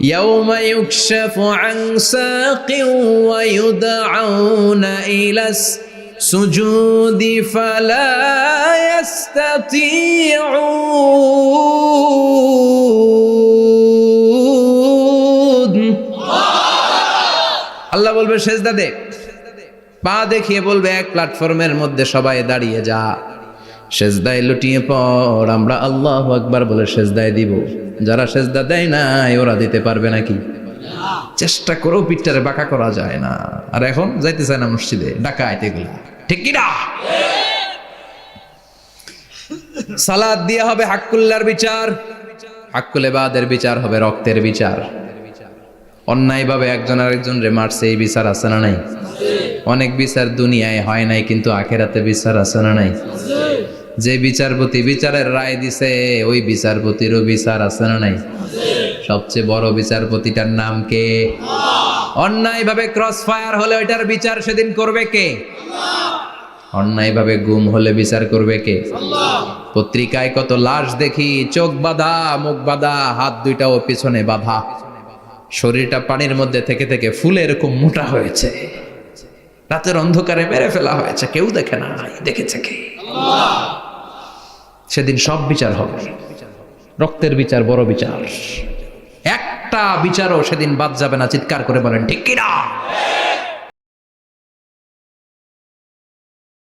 يوم يكشف عن ساق ويدعون إلى السجود فلا يستطيعون আল্লাহ বলবে সেজদা দে পা দেখিয়ে বলবে এক প্ল্যাটফর্মের মধ্যে সবাই দাঁড়িয়ে যা সেজদায় লুটিয়ে পর আমরা আল্লাহ আকবার বলে সেজদায় দিব। যারা সেজদা দেয় নাই, ওরা দিতে পারবে নাকি? চেষ্টা করেও পিঠটারে বাঁকা করা যায় না। আর এখন যাইতে চায় না মসজিদে ডাকাইতে এগুলা। ঠিক কিনা সালাদ দিয়ে হবে হাক্কুল্লার বিচার, হাক্কুলে বাদের বিচার হবে রক্তের বিচার। অন্যায়ভাবে একজন আরেকজন রে মারছে, এই বিচার আছে না নাই? অনেক বিচার দুনিয়ায় হয় নাই, কিন্তু আখেরাতে বিচার আছে না নাই? যে বিচারপতি বিচারের রায় দিছে, ওই বিচারপতিরও বিচার আছে না নাই? সবচেয়ে বড় বিচারপতিটার নাম কে? অন্যায়ভাবে ক্রস ফায়ার হলে ওইটার বিচার সেদিন করবে কে? অন্যায়ভাবে গুম হলে বিচার করবে কে? পত্রিকায় কত লাশ দেখি, চোখ বাঁধা, মুখ বাঁধা, হাত দুইটাও পিছনে বাঁধা। শরীরটা পানির মধ্যে থেকে থেকে ফুলে এরকম মোটা হয়েছে। রাতের অন্ধকারে মেরে ফেলা হয়েছে। কেউ দেখে না দেখেছে কে? সেদিন সব বিচার হবে। রক্তের বিচার বড় বিচার। একটা বিচারও সেদিন বাদ যাবে না, চিৎকার করে বলেন, ঠিক কিনা?